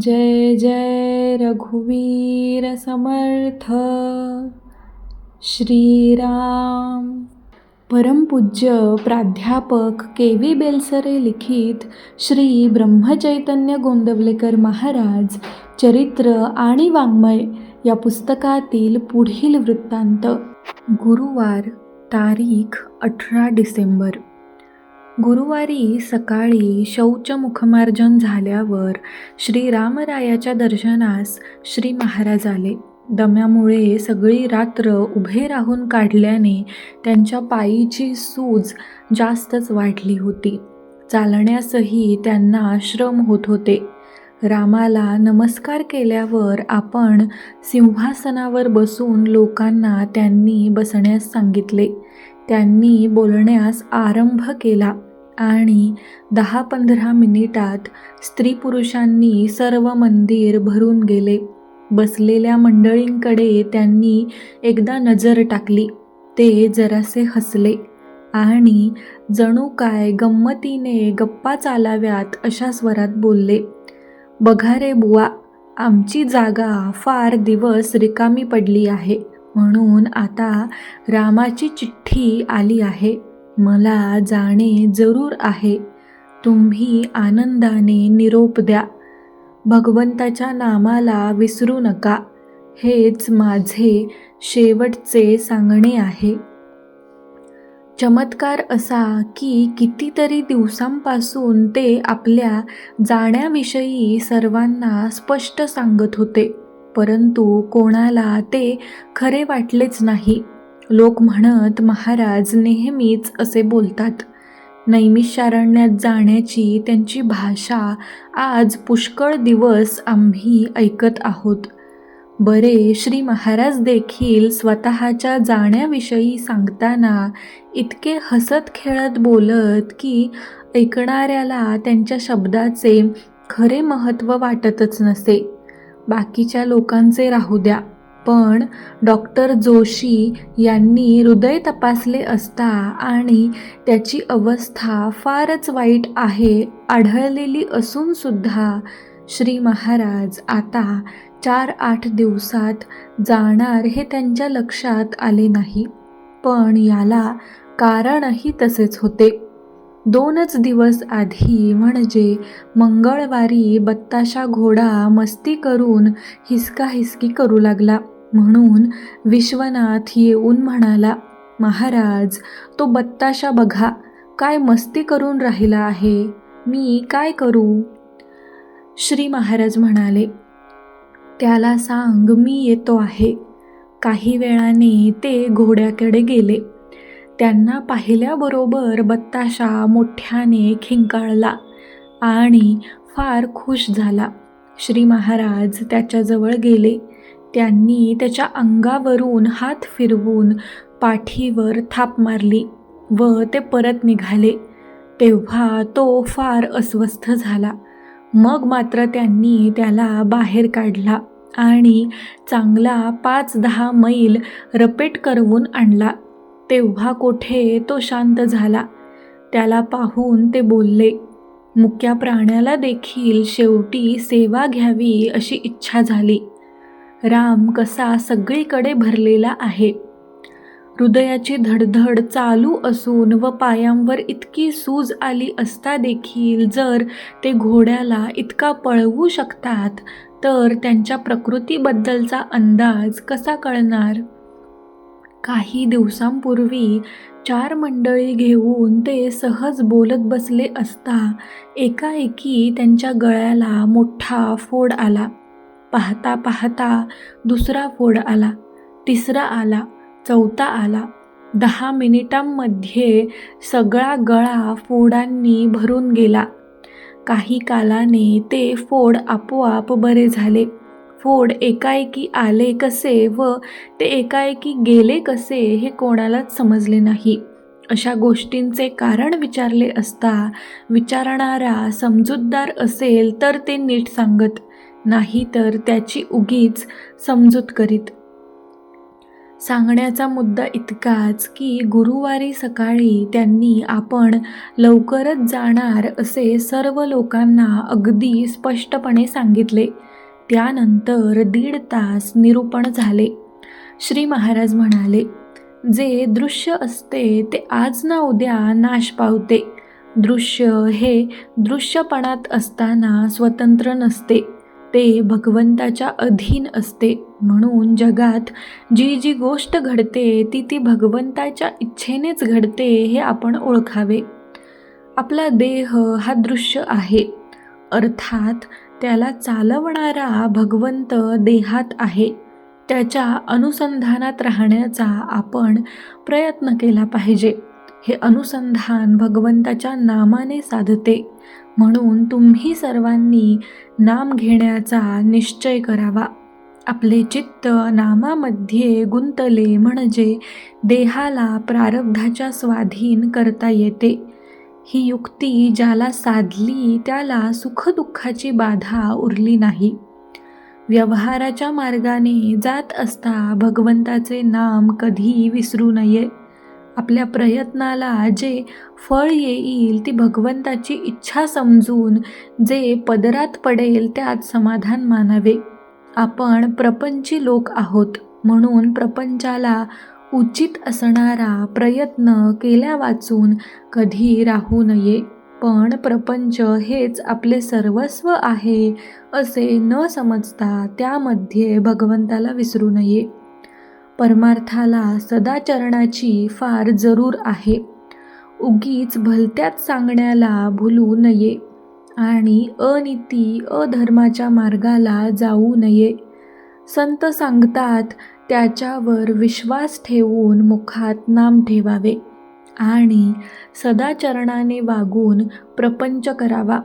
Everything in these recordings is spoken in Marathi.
जय जय रघुवीर समर्थ। श्रीराम। परमपूज्य प्राध्यापक के व्ही बेलसरे लिखित श्री ब्रह्मचैतन्य गोंदवलेकर महाराज चरित्र आणि वाङ्मय या पुस्तकातील पुढील वृत्तांत गुरुवार तारीख अठरा डिसेंबर. गुरुवारी सकाळी शौच मुखमार्जन झाल्यावर श्रीरामरायाच्या दर्शनास श्री महाराज आले. दम्यामुळे सगळी रात्र उभे राहून काढल्याने त्यांच्या पायीची सूज जास्तच वाढली होती. चालण्यासही त्यांना श्रम होत होते. रामाला नमस्कार केल्यावर आपण सिंहासनावर बसून लोकांना त्यांनी बसण्यास सांगितले. त्यांनी बोलण्यास आरंभ केला. आणि दहा पंधरा मिनिटात स्त्री पुरुषांनी सर्व मंदिर भरून गेले. बसलेल्या मंडळींकडे त्यांनी एकदा नजर टाकली. ते जरासे हसले. आणि जणू काय गंमतीने गप्पा चालाव्यात अशा स्वरात बोलले बघा रे बुवा आमची जागा फार दिवस रिकामी पडली आहे. म्हणून आता रामाची चिठ्ठी आली आहे. मला जाणे जरूर आहे. तुम्ही आनंदाने निरोप द्या. भगवंताच्या नामाला विसरू नका. हेच माझे शेवटचे सांगणे आहे. चमत्कार असा की कितीतरी दिवसांपासून ते आपल्या जाण्याविषयी सर्वांना स्पष्ट सांगत होते परंतु कोणाला ते खरे वाटलेच नाही. लोक म्हणत महाराज नेहमीच असे बोलतात. नैमिषारण्यात जाण्याची त्यांची भाषा आज पुष्कळ दिवस आम्ही ऐकत आहोत. बरे श्री महाराज देखील स्वतःच्या जाण्याविषयी सांगताना इतके हसत खेळत बोलत की ऐकणाऱ्याला त्यांच्या शब्दाचे खरे महत्त्व वाटतच नसे. बाकीच्या लोकांचे राहू द्या. पण डॉक्टर जोशी यांनी हृदय तपासले असता आणि त्याची अवस्था फारच वाईट आहे आढळलेली असूनसुद्धा श्री महाराज आता चार आठ दिवसात जाणार हे त्यांच्या लक्षात आले नाही. पण याला कारणही तसेच होते. दोनच दिवस आधी म्हणजे मंगळवारी बत्ताशा घोडा मस्ती करून हिसका हिसकी करू लागला. म्हणून विश्वनाथ येऊन म्हणाला महाराज तो बत्ताशा बघा काय मस्ती करून राहिला आहे मी काय करू? श्री महाराज म्हणाले त्याला सांग मी येतो आहे. काही वेळाने ते घोड्याकडे गेले. त्यांना पाहिल्याबरोबर बत्ताशा मोठ्याने खिंकाळला आणि फार खुश झाला. श्री महाराज त्याच्याजवळ गेले. त्यांनी त्याच्या अंगावरून हात फिरवून पाठीवर थाप मारली व ते परत निघाले. तेव्हा तो फार अस्वस्थ झाला. मग मात्र त्यांनी त्याला बाहेर काढला आणि चांगला पाच दहा मैल रपेट करवून आणला. तेव्हा कोठे तो शांत झाला. त्याला पाहून ते बोलले मुक्या प्राण्याला देखील शेवटी सेवा घ्यावी अशी इच्छा झाली. राम कसा सगळीकडे भरलेला आहे. हृदयाची धडधड चालू असून व पायांवर इतकी सूज आली असता देखील जर ते घोड्याला इतका पळवू शकतात तर त्यांच्या प्रकृतीबद्दलचा अंदाज कसा कळणार? काही दिवसांपूर्वी चार मंडळी घेऊन ते सहज बोलत बसले असता एकाएकी त्यांच्या गळ्याला मोठा फोड आला. पाहता पाहता दुसरा फोड आला तिसरा आला चौथा आला. दहा मिनिटांमध्ये सगळा गळा फोडांनी भरून गेला. काही कालाने ते फोड आपोआप बरे झाले. फोड एकाएकी आले कसे व ते एकाएकी गेले कसे हे कोणालाच समजले नाही. अशा गोष्टींचे कारण विचारले असता विचारणारा समजूतदार असेल तर ते नीट सांगत. नाही तर त्याची उगीच समजूत करीत. सांगण्याचा मुद्दा इतकाच की गुरुवारी सकाळी त्यांनी आपण लवकरच जाणार असे सर्व लोकांना अगदी स्पष्टपणे सांगितले. त्यानंतर दीड तास निरूपण झाले. श्री महाराज म्हणाले जे दृश्य असते ते आज ना उद्या नाश पावते. दृश्य हे दृश्यपणात असताना स्वतंत्र नसते. ते भगवंताच्या अधीन असते. म्हणून जगात जी जी गोष्ट घडते ती ती भगवंताच्या इच्छेनेच घडते हे आपण ओळखावे. आपला देह हा दृश्य आहे. अर्थात त्याला चालवणारा भगवंत देहात आहे. त्याच्या अनुसंधानात राहण्याचा आपण प्रयत्न केला पाहिजे. हे अनुसंधान भगवंताच्या नामाने साधते. म्हणून तुम्ही सर्वांनी नाम घेण्याचा निश्चय करावा. आपले चित्त नामामध्ये गुंतले म्हणजे देहाला प्रारब्धाच्या स्वाधीन करता येते. ही युक्ती ज्याला साधली त्याला सुखदुःखाची बाधा उरली नाही. व्यवहाराच्या मार्गाने जात असता भगवंताचे नाम कधी विसरू नये. आपल्या प्रयत्नाला जे फळ येईल ती भगवंताची इच्छा समजून जे पदरात पडेल त्यात समाधान मानावे. आपण प्रपंची लोक आहोत म्हणून प्रपंचाला उचित असणारा प्रयत्न केल्या वाचून कधी राहू नये. पण प्रपंच हेच आपले सर्वस्व आहे असे न समजता त्यामध्ये भगवंताला विसरू नये. परमार्थाला सदाचरणाची फार जरूर आहे. उगीच भलत्यात सांगण्याला भुलू नये आणि अनिती अधर्माच्या मार्गाला जाऊ नये. संत सांगतात त्याच्यावर विश्वास ठेवून मुखात नाम ठेवावे आणि सदाचरणाने वागून प्रपंच करावा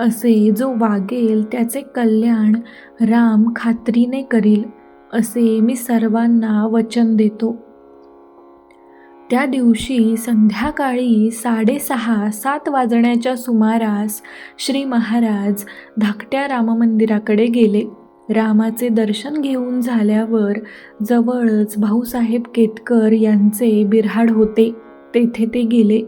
असे जो वागेल त्याचे कल्याण राम खात्रीने करील. असे मी सर्वांना वचन देतो. त्या दिवशी संध्याकाळी साडेसहा सात वाजण्याच्या सुमारास श्री महाराज धाकट्या राममंदिराकडे गेले. रामाचे दर्शन घेऊन झाल्यावर जवळच भाऊसाहेब केतकर यांचे बिऱ्हाड होते. तेथे ते गेले.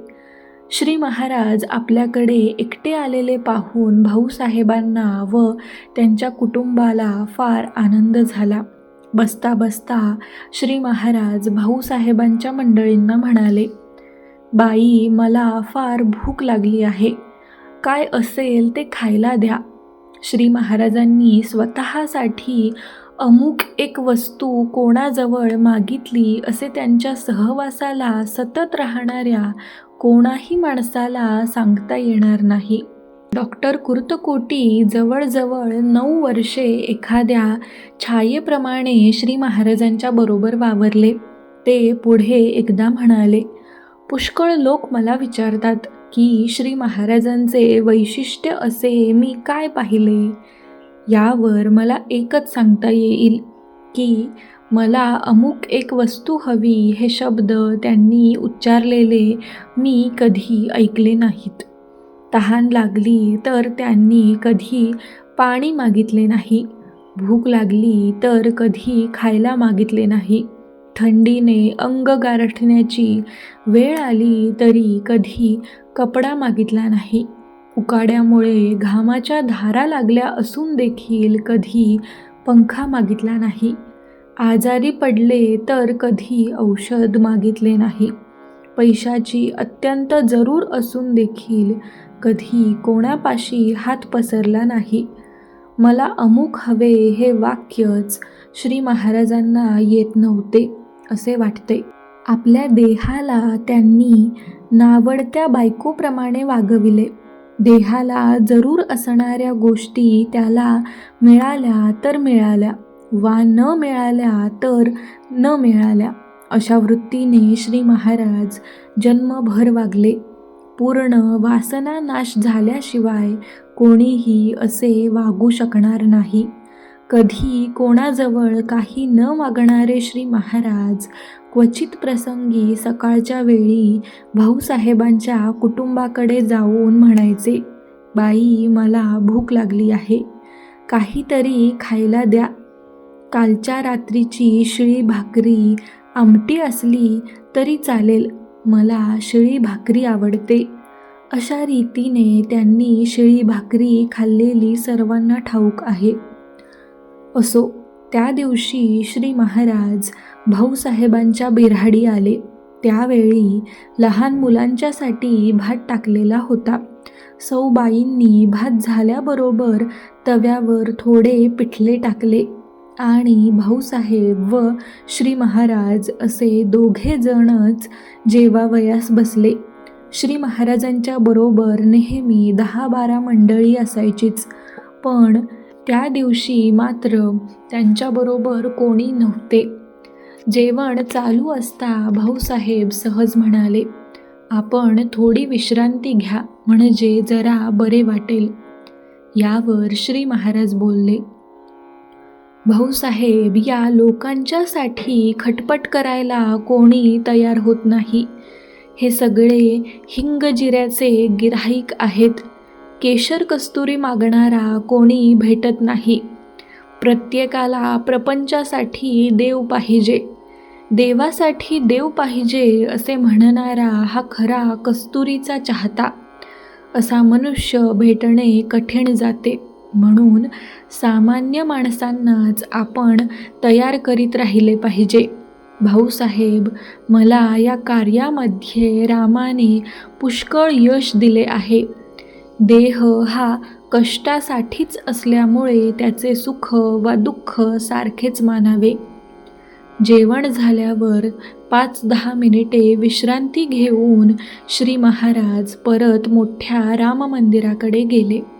श्री महाराज आपल्याकडे एकटे आलेले पाहून भाऊसाहेबांना व त्यांच्या कुटुंबाला फार आनंद झाला. बसता बसता श्री महाराज भाऊसाहेबांच्या मंडळींना म्हणाले बाई मला फार भूक लागली आहे. काय असेल ते खायला द्या. श्री महाराजांनी स्वतःसाठी अमुक एक वस्तू कोणाजवळ मागितली असे त्यांच्या सहवासाला सतत राहणाऱ्या कोणाही माणसाला सांगता येणार नाही. डॉक्टर कुर्तकोटी जवळजवळ नऊ वर्षे एखाद्या छायेप्रमाणे श्री महाराजांच्या बरोबर वावरले. ते पुढे एकदा म्हणाले पुष्कळ लोक मला विचारतात की श्री महाराजांचे वैशिष्ट्य असे मी काय पाहिले? यावर मला एकच सांगता येईल की मला अमुक एक वस्तू हवी हे शब्द त्यांनी उच्चारलेले मी कधी ऐकले नाहीत. तहान लागली तर त्यांनी कधी पाणी मागितले नाही. भूक लागली तर कधी खायला मागितले नाही. थंडीने अंग गारठण्याची वेळ आली तरी कधी कपडा मागितला नाही. उकाड्यामुळे घामाच्या धारा लागल्या असून देखील कधी पंखा मागितला नाही. आजारी पडले तर कधी औषध मागितले नाही. पैशाची अत्यंत जरूर असून देखील कधी कोणापाशी हात पसरला नाही. मला अमुक हवे हे वाक्यच श्री महाराजांना येत नव्हते असे वाटते. आपल्या देहाला त्यांनी नावडत्या बायकोप्रमाणे वागविले. देहाला जरूर असणाऱ्या गोष्टी त्याला मिळाल्या तर मिळाल्या वा न मिळाल्या तर न मिळाल्या अशा वृत्तीने श्री महाराज जन्मभर वागले. पूर्ण वासना नाश झाल्याशिवाय कोणीही असे वागू शकणार नाही. कधी कोणाजवळ काही न मागणारे श्री महाराज क्वचित प्रसंगी सकाळच्या वेळी भाऊसाहेबांच्या कुटुंबाकडे जाऊन म्हणायचे बाई मला भूक लागली आहे. काहीतरी खायला द्या. कालच्या रात्रीची शिळी भाकरी आमटी असली तरी चालेल. मला शिळी भाकरी आवडते. अशा रीतीने त्यांनी शिळी भाकरी खाल्लेली सर्वांना ठाऊक आहे. असो त्या दिवशी श्री महाराज भाऊसाहेबांच्या बिऱ्हाडी आले. त्यावेळी लहान मुलांच्यासाठी भात टाकलेला होता. सौबाईंनी भात झाल्याबरोबर तव्यावर थोडे पिठले टाकले. आणि भाऊसाहेब व श्री महाराज असे दोघे जणच जेवावयास बसले. श्री महाराजांच्या बरोबर नेहमी दहा बारा मंडळी असायचीच. पण त्या दिवशी मात्र त्यांच्याबरोबर कोणी नव्हते. जेवण चालू असता भाऊसाहेब सहज म्हणाले आपण थोडी विश्रांती घ्या म्हणजे जरा बरे वाटेल. यावर श्री महाराज बोलले भाऊसाहेब या लोकांच्यासाठी खटपट करायला कोणी तयार होत नाही. हे सगळे हिंग जिऱ्याचे गिऱ्हाईक आहेत. केशर कस्तुरी मागणारा कोणी भेटत नाही. प्रत्येकाला प्रपंचासाठी देव पाहिजे. देवासाठी देव पाहिजे असे म्हणणारा हा खरा कस्तुरीचा चाहता. असा मनुष्य भेटणे कठीण जाते. म्हणून सामान्य माणसांनाच आपण तयार करीत राहिले पाहिजे. भाऊसाहेब मला या कार्यामध्ये रामाने पुष्कळ यश दिले आहे. देह हा कष्टासाठीच असल्यामुळे त्याचे सुख वा दुःख सारखेच मानावे. जेवण झाल्यावर पाच दहा मिनिटे विश्रांती घेऊन श्री महाराज परत मोठ्या राममंदिराकडे गेले.